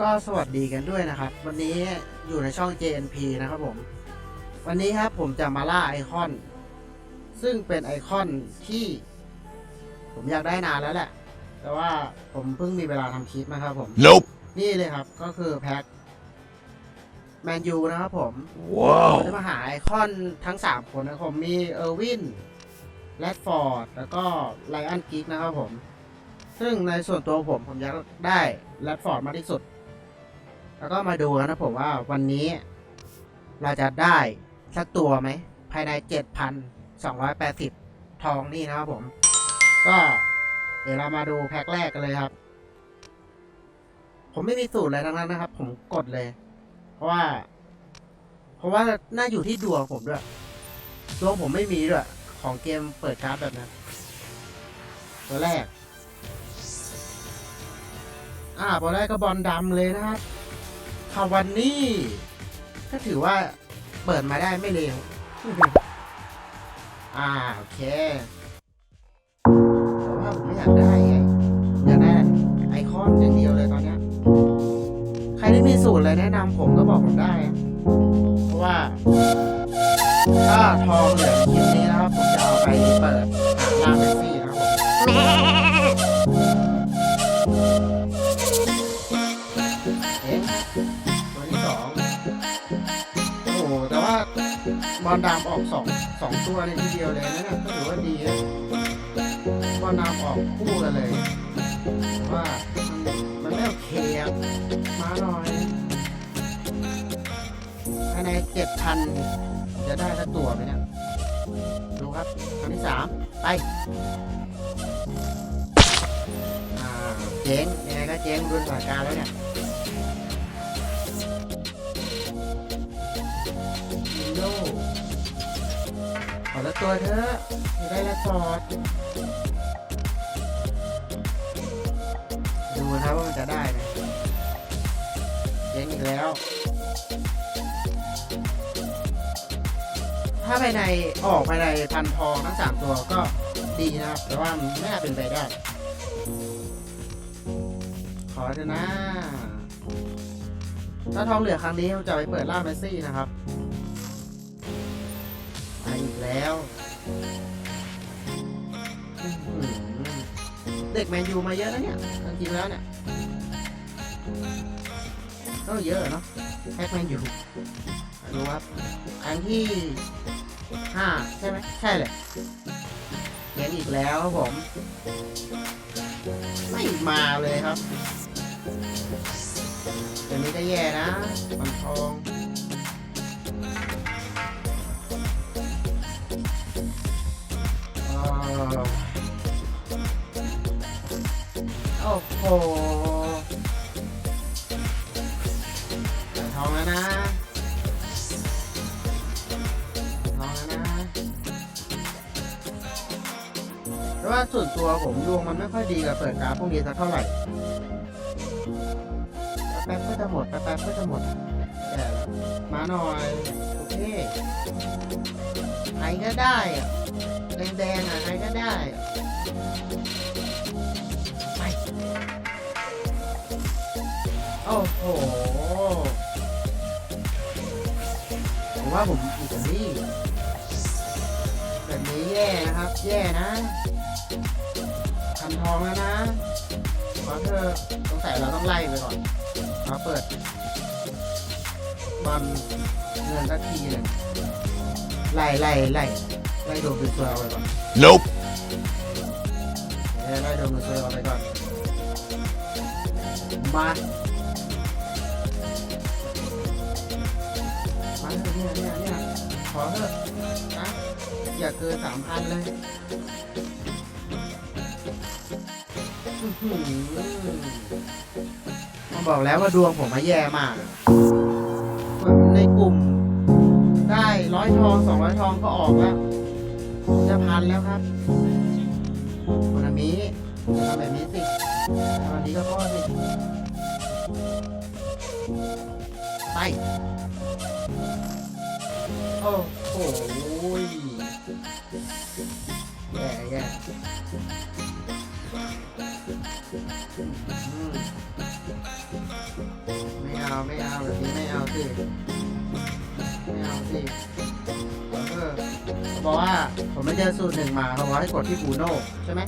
ก็สวัสดีกันด้วยนะครับ วันนี้อยู่ในช่อง JNP นะครับผม วันนี้ครับผมจะมาล่าไอคอน ซึ่งเป็นไอคอนที่ ผมอยากได้นานแล้วแหละ แต่ว่าผมเพิ่งมีเวลาทำคลิปนะครับผม Nope. นี่เลยครับก็คือแพ็คแมนยูนะครับผม Wow. ผมจะมาหาไอคอนทั้ง 3 คนนะครับผมมีเออร์วินแรดฟอร์ดแล้วก็ไลออนกิกนะครับผม ซึ่งในส่วนตัวผมผมอยากได้แรดฟอร์ดมากที่สุด แล้วก็มาดูกันนะผมว่าวันนี้เราจะได้สักตัวไหม ภายใน 7,280 ทองนี่นะครับผม ก็เดี๋ยวเรามาดูแพ็คแรกกันเลยครับ ผมไม่มีสูตรอะไรทั้งนั้นนะครับ ผมกดเลย เพราะว่า เพราะว่าน่าอยู่ที่ดวงผมด้วย ดวงผมไม่มีด้วย ของเกมเปิดการ์ดแบบนั้น ตัวแรก อ่าตัวแรกก็บอลดำเลยนะครับ คาวันนี่ก็ถือว่าเปิดมาได้ไม่เลวอ่า โอเคแต่ว่าผมไม่อยากได้ไงอยากได้ไอคอนอย่างเดียวเลยตอนเนี้ยใครที่มีสูตรอะไรแนะนำผมก็บอกผมได้ เพราะว่า ถ้าทองเหลือคลิปนี้นะครับ ผมจะเอาไปเปิดหาล่าเมซี่นะครับผม บอลดำออกสองสองตัวในทีเดียวเลยนะเนี่ยก็ถือว่าดีนะบอลดำออกคู่กันเลย ว่ามันไม่โอเคอะมาหน่อยภายในเจ็ดพันจะได้สักตัวไหมเนี่ยดูครับครั้งที่สามไปเจ๊งยังไงก็เจ๊งดูสถานการณ์แล้วเนี่ย ตัวเถอะจะได้ละสอด ดูนะว่ามันจะได้ไหมเจ๊งอีกแล้ว ถ้าภายในออกภายในพันทองทั้งสามตัวก็ดีนะครับ แต่ว่ามันไม่น่าเป็นไปได้ ขอเถอะนะถ้าทองเหลือครั้งนี้เราจะไปเปิดล่าเมสซี่นะครับ แล้วเด็กแมนยูมาเยอะนะเนี่ยจริงๆแล้วเนี่ยก็เยอะเนาะแพ็กแมนยูดูครับครั้งที่ห้าใช่ไหมใช่เลยเขียนอีกแล้วครับผม ไม่มาเลยครับเดี๋ยวนี้ก็แย่นะปันทอง ทองแล้วนะทองแล้วนะแต่ว่าส่วนตัวผมดวงมันไม่ค่อยดีกับเปิดการพวกนี้สักเท่าไหร่แป๊บๆก็จะหมดแป๊บๆก็จะหมดแย่แล้วมาหน่อยโอเคใครก็ได้อะแดงๆอะใครก็ได้อะไป อ้โหผมว่าผมอิตาลีแบบนี้แย่นะครับ แย่นะคันทองแล้วนะขอเธอะสงสัยเราต้องไล่ไปก่อนมาเปิดบอลเงินสักทีเลยไล่ไล่ไล่ไล่โดนเป็นตัวเอาไปก่อน Nope. เอ้ยไล่โดนเป็นตัวเอาไปก่อนมามา ขอเถอะนะอย่าเกินสามพันเลยมาบอกแล้วว่าดวงผมมาแย่มากในกลุ่ม ได้ร้อยทองสองร้อยทองก็ออกแล้ว จะพันแล้วครับวันนี้จะทำแบบนี้สิวันนี้ก็พอสิไป โอ้โหแย่แย่อืมเอาไม่เอาแบบนี้ไม่เอาสิไม่เอาสิเออเขาบอกว่าผมไม่เจอสูตรหนึ่งมาเขาบอกให้กดที่บูโน่ใช่ไหม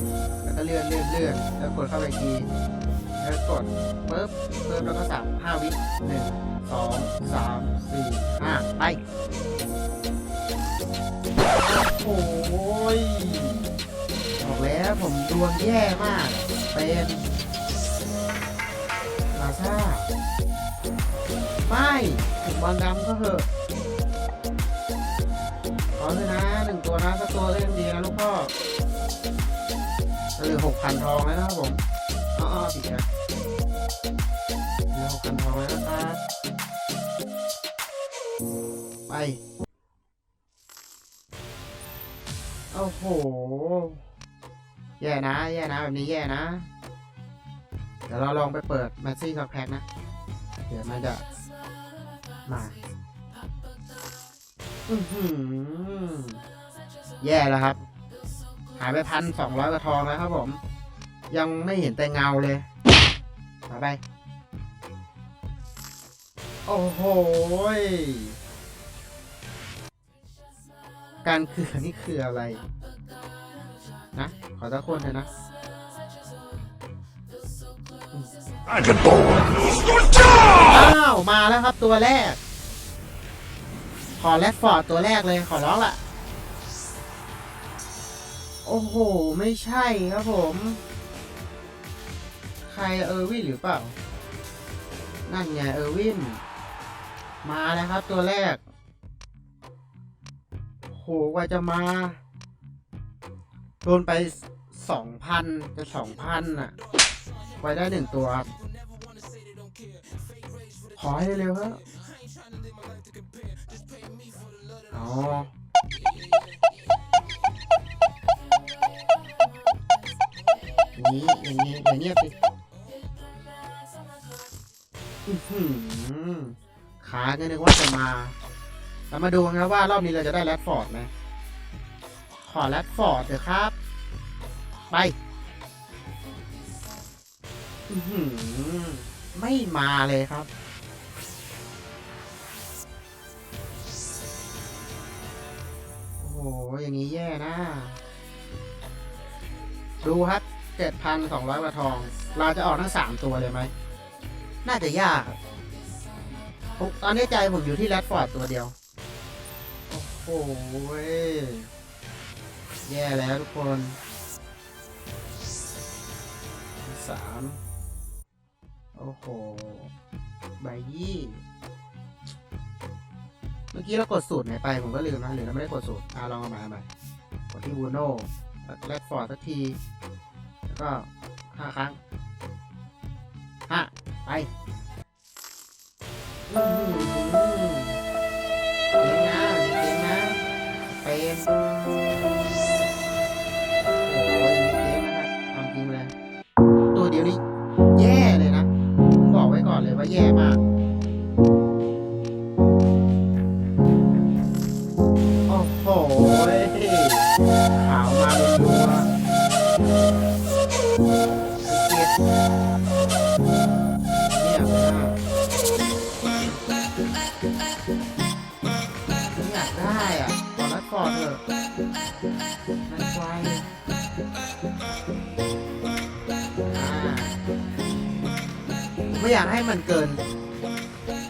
แล้วก็เลื่อนเลื่อนเลื่อนแล้วกดเข้าไปทีแล้วกดปึ๊บปึ๊บแล้วก็สับห้าวิหนึ่งสองสามสี่ห้าไป โอ้ยบอกแล้วผมดวงแย่มาก เป็นลาซ่าไม่ถึงบอลดำก็เหอะขอเลยนะหนึ่งตัวนะสักตัวก็ยังดีนะลูกพ่อเหลือหกพันทองแล้วนะครับผมอ้อๆผิดนะเหลือหกพันทองแล้วนะครับ โอ้โห แย่นะ แย่นะ แบบนี้แย่นะ เดี๋ยวเราลองไปเปิดแมสซี่กับแพ็คนะ เดี๋ยวมันจะมาอือหือแย่แล้วครับ หายไปพันสองร้อยกระทองแล้วครับผม ยังไม่เห็นแต่เงาเลยมาไป โอ้โหการคือนี่คืออะไร นะ ขอตะคนเถอะนะอ้าว มาแล้วครับตัวแรก ขอแรดฟอร์ดตัวแรกเลยขอร้องละโอ้โห ไม่ใช่ครับผม ใครเออร์วินหรือเปล่า นั่นไงเออร์วิน มาแล้วครับตัวแรกโหกว่าจะมา โดนไปสองพันจะสองพันอะ ไว้ได้หนึ่งตัว ขอให้เร็วเถอะอ๋ออย่างนี้อย่างนี้อย่างเงียบสิอื้อหือขาก็นึกว่าจะมา เรามาดูนครับว่ารอบนี้เราจะได้แรดฟอร์ดไหม ขอแรดฟอร์ดเถอะครับ ไปหือไม่มาเลยครับ โอ้โห อย่างนี้แย่นะ ดูครับเจ็ดพันสองร้อยกว่าทอง เราจะออกทั้งสามตัวเลยไหม น่าจะยากครับผมตอนนี้ใจผมอยู่ที่แรดฟอร์ดตัวเดียว โอ้โห แย่แล้วทุกคนสามโอ้โหใบยี่เมื่อกี้เรากดสูตรไหนไป ผมก็ลืมนะหรือเราไม่ได้กดสูตรอ่าลองเอาใหม่เอาใหม่กดที่บูโน่แรดฟอร์ดสักที แล้วก็ห้าครั้งห้าไป ไว้ก่ ให้มันเกิน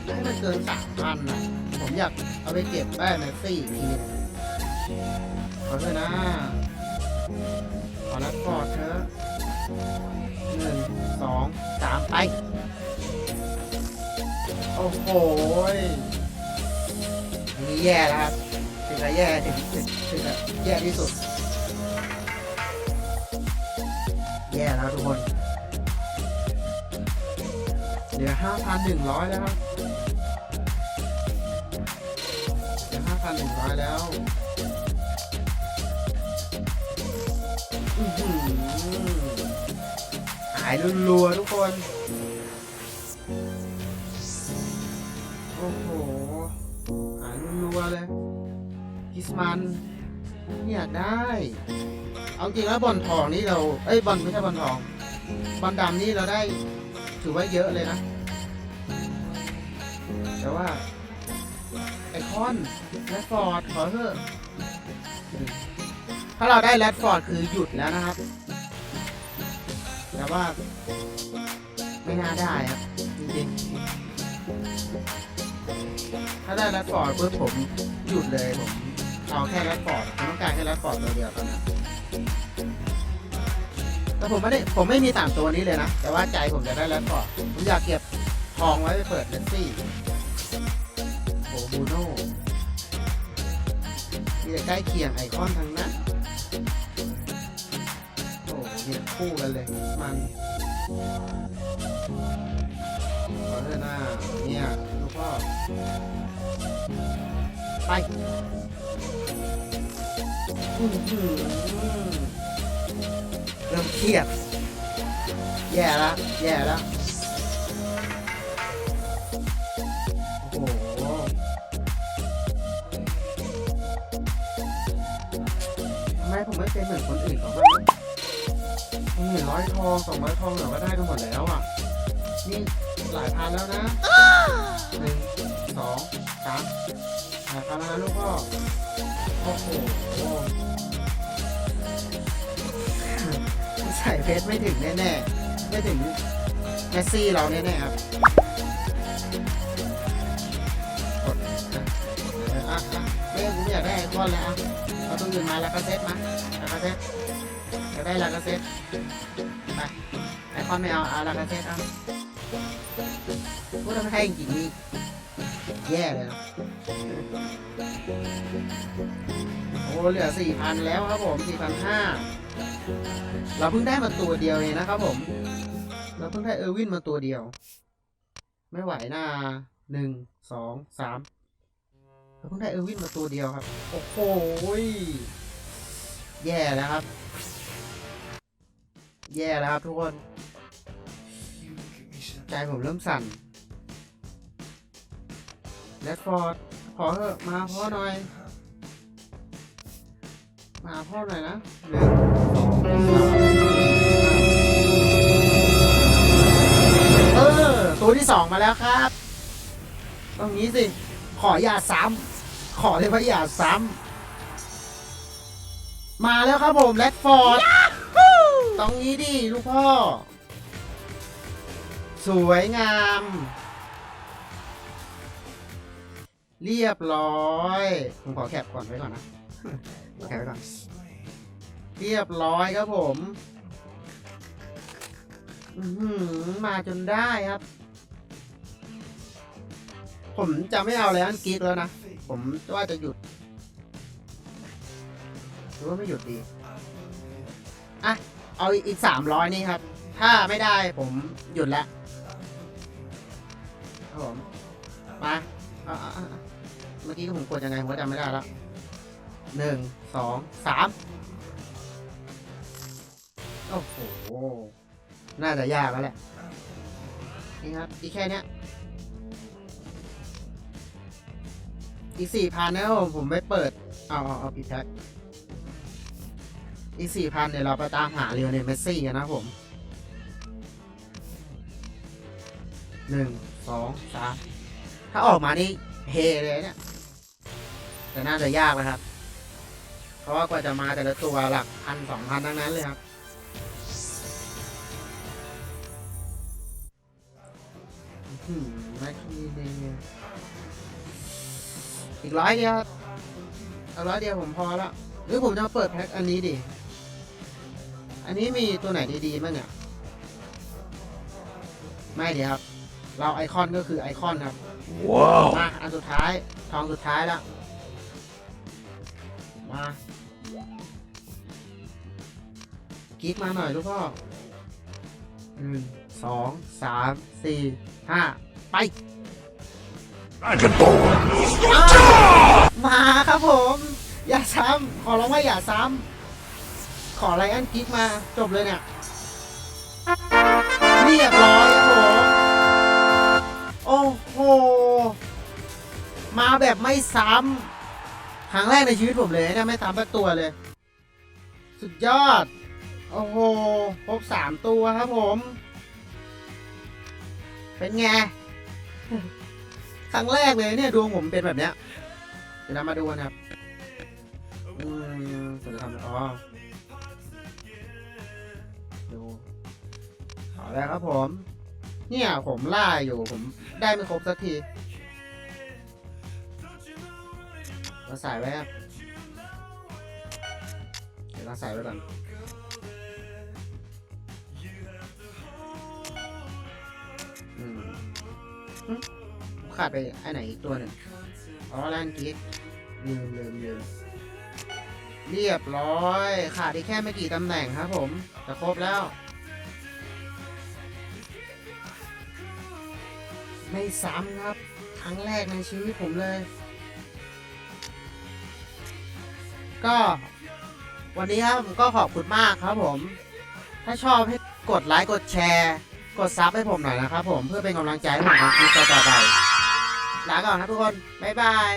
ให้มันเกินสามพันนะผมอยากเอาไปเก็บแป้งแมสซี่อีกทีขอเลยนะ ขอรับกอดเถอะหนึ่งสองสามไป โอ้โหยอันนี้แย่แล้วครับถึงจะแย่ถึงถึงถึงจะแย่ที่สุด แย่แล้วทุกคน ลือห้าพันหนึ่งร้อยแล้วครับเหลือห้าพันหนึ่งร้อยแล้วอื้อหือหายรัวๆทุกคน โอ้โห หายรัวๆเลยกิสมันไม่ยได้ เอาจริงแล้วบอลทองนี่เรา เอ้ยบอลไม่ใช่บอลทองบอลดำนี่เราได้ถือว่าเยอะเลยนะ แต่ว่า ไอคอนแรดฟอร์ดขอเถอะถ้าเราได้แรดฟอร์ดคือหยุดแล้วนะครับ แต่ว่าไม่น่าได้ครับจริงๆถ้าได้แรดฟอร์ดปุ๊บผมหยุดเลยผมเอาแค่แรดฟอร์ดผมต้องการแค่แรดฟอร์ดตัวเดียวตอนนั้นแต่ผมไม่ได้ผมไม่มีสามตัวนี้เลยนะ แต่ว่าใจผมจะได้แรดฟอร์ดผมอยากเก็บทองไว้ไปเปิดเลนซี่ อูโน่มีแต่ใกล้เคียงไอคอนทั้งนั้น โอ้เนี่ยคู่กันเลย มันขอเถอะนะเนี่ยลูกพ่อไปอือหือเริ่มเครียด แย่แล้วแย่แล้ว ไมผมไม่เป็นเหมือนคนอื่นเขาบ้างผมเห็นร้อยทองสองร้อยทองเหลือก็ได้กันหมดแล้วอะ นี่หลายพันแล้วนะหนึ่งสองสามหลายพันแล้วนะลูกพ่อโอ้โหใส่เพชรไม่ถึงแน่ๆไม่ถึงเมสซี่เราแน่ๆครับกดนะ อะอะไม่ผมอยากได้ไอคอนแล้วอะเอาตัวอื่นมาแล้วก็เซ็ตมาแล้วก็เซ็ตจะได้แลากาเซ็ตไปไอคอนไม่เอาเอาแลากาเซ็ตเอาพูดทำให้จริงนี่แย่เลยนะโอ้เหลือสี่พันแล้วครับผมสี่พันห้าเราเพิ่งได้มาตัวเดียวเองนะครับผม เราเพิ่งได้เออร์วินมาตัวเดียว ไม่ไหวหน้าหนึ่งสองสาม เพิ่งได้เออร์วินมาตัวเดียวครับ โอ้โหแย่แล้วครับ แย่แล้วครับทุกคน ใจผมเริ่มสั่นแรดฟอร์ดขอเถอะมาพ่อหน่อย มาพ่อหน่อยนะหนึ่งสอเออ ตัวที่สองมาแล้วครับ ตรงนี้สิ ขออย่าซ้ำ ขอเลยว่าอย่าซ้ำมาแล้วครับผมแรดฟอร์ดตรงนี้ดิลูกพ่อ สวยงาม เรียบร้อย ผมขอแคปก่อนไว้ก่อนนะขอแคปไว้ก่อน เรียบร้อยครับผมอือหือมาจนได้ครับ ผมจะไม่เอาแล้วอันกรีดแล้วนะ ผมว่าจะหยุดหรือว่าไม่หยุดดีอะเอาอีกสามร้อยนี่ครับ ถ้าไม่ได้ผมหยุดแล้วครับผมมาเมื่อกี้ผมกดยังไงผมจำไม่ได้แล้วหนึ่งสองสามโอ้โห น่าจะยากแล้วแหละ นี่ครับอีแค่เนี้ย อีกสี่พันนะครับผมผมไปเปิด เอาเอาเอาปิดแท็กอีกสี่พันเนี่ยเราไปตามหาเรียวเนลเมสซี่กันนะครับผมหนึ่งสองสามถ้าออกมานี่เฮเลยเนี่ย แต่น่าจะยากนะครับ เพราะว่ากว่าจะมาแต่ละตัวหลักพันสองพันทั้งนั้นเลยครับอื้อหืม็กคีเลย อีกร้อยเดียวครับเอาร้อยเดียวผมพอละหรือผมจะเปิดแพ็คอันนี้ดิ อันนี้มีตัวไหนดีๆบ้างเนี่ย ไม่ดีครับ เราไอคอนก็คือไอคอนครับ ว้าว มาอันสุดท้าย ทองสุดท้ายแล้วมากิ๊กมาหน่อยลูกพ่อหนึ่งสองสามสี่ห้าไป Dragon Ball มาครับผม อย่าซ้ำขอร้องว่าอย่าซ้ำขอไรอันกิ๊กมาจบเลยเนี่ยเรียบร้อยครับผมโอ้โหมาแบบไม่ซ้ำครั้งแรกในชีวิตผมเลยเนี่ยไม่ซ้ำสักตัวเลย สุดยอด โอ้โหครบสามตัวครับผม เป็นไงครั้งแรกเลยเนี่ยดวงผมเป็นแบบเนี้ย ดี๋ยวเรามาดูกันครับ อืมผมจะทำอ๋อ ดูเอาแล้วครับผม เนี่ยผมล่าอยู่ผมได้ไม่ครบสักทีมาใส่ไว้ครับ เดี๋ยวเราใส่ไว้ก่อนอืมขาดไปไอ้ไหนอีกตัวหนึ่งอ๋อแลนกิก ลืมลืมลืมเรียบร้อยขาดอีกแค่ไม่กี่ตำแหน่งครับผมจะครบแล้ว ไม่ซ้ำครับ ครั้งแรกในชีวิตผมเลย ก็ วันนี้ครับผมก็ขอบคุณมากครับผม ถ้าชอบให้กดไลค์กดแชร์ กดซับให้ผมหน่อยนะครับผมเพื่อเป็นกำลังใจให้ผมทำคลิปต่อๆไปลาก่อนครับทุกคน บ๊ายบาย